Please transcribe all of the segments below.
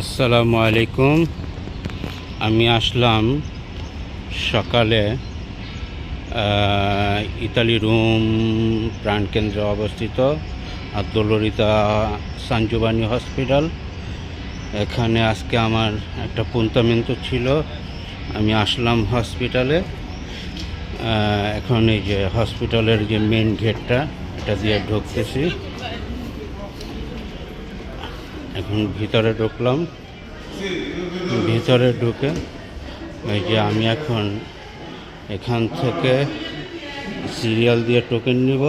আসসালামু আলাইকুম। আমি আসলাম সকালে ইতালি রুম প্রাণকেন্দ্রে অবস্থিত আব্দুলরিতা সানজুবানি হসপিটাল। এখানে আজকে আমার একটা পুন্তামেন্ত ছিল। আমি আসলাম হসপিটালে। এখন এই যে হসপিটালের যে মেন গেটটা এটা দিয়ে ঢুকতেছি। এখন ভিতরে ঢুকলাম। ভিতরে ঢুকে এই যে আমি এখন এখান থেকে সিরিয়াল দিয়ে টোকেন নিব।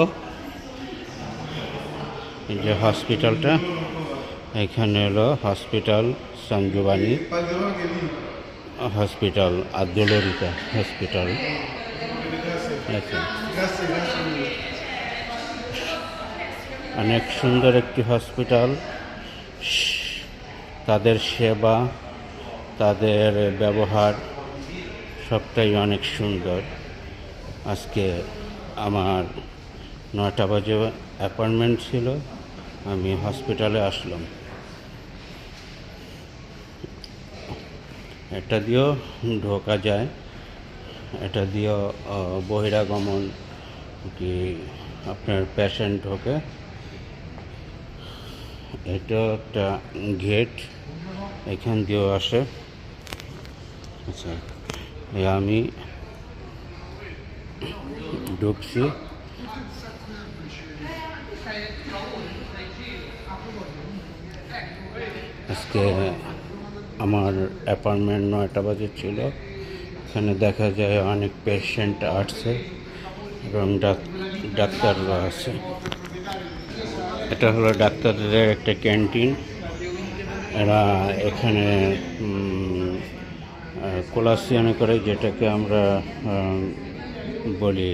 এই যে হসপিটালটা, এখানে হলো হসপিটাল সঞ্জুবানি হসপিটাল আব্দুলরিকা হসপিটাল। আচ্ছা। অনেক সুন্দর একটি হসপিটাল। তাদের সেবা, তাদের ব্যবহার সবটাই অনেক সুন্দর। আজকে আমার নয়টা বাজে অ্যাপয়েন্টমেন্ট ছিল, আমি হসপিটালে আসলাম। এটা দিয়েও ঢোকা যায়, এটা দিয়েও বহিরাগমন কি আপনার পেশেন্ট ঢোকে। এটা একটা গেট এখান দিয়েও আসে। আচ্ছা আমি ঢুকছি। আজকে আমার অ্যাপার্টমেন্ট নয়টা বাজে ছিল। এখানে দেখা যায় অনেক পেশেন্ট আসছে এবং ডাক- ডাক্তাররা আছে। এটা হলো ডাক্তারদের একটা ক্যান্টিন। এরা এখানে কোলাসিয়ানে করে যেটাকে আমরা বলি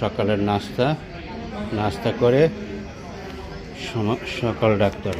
সকালের নাস্তা। নাস্তা করে সকাল ডাক্তার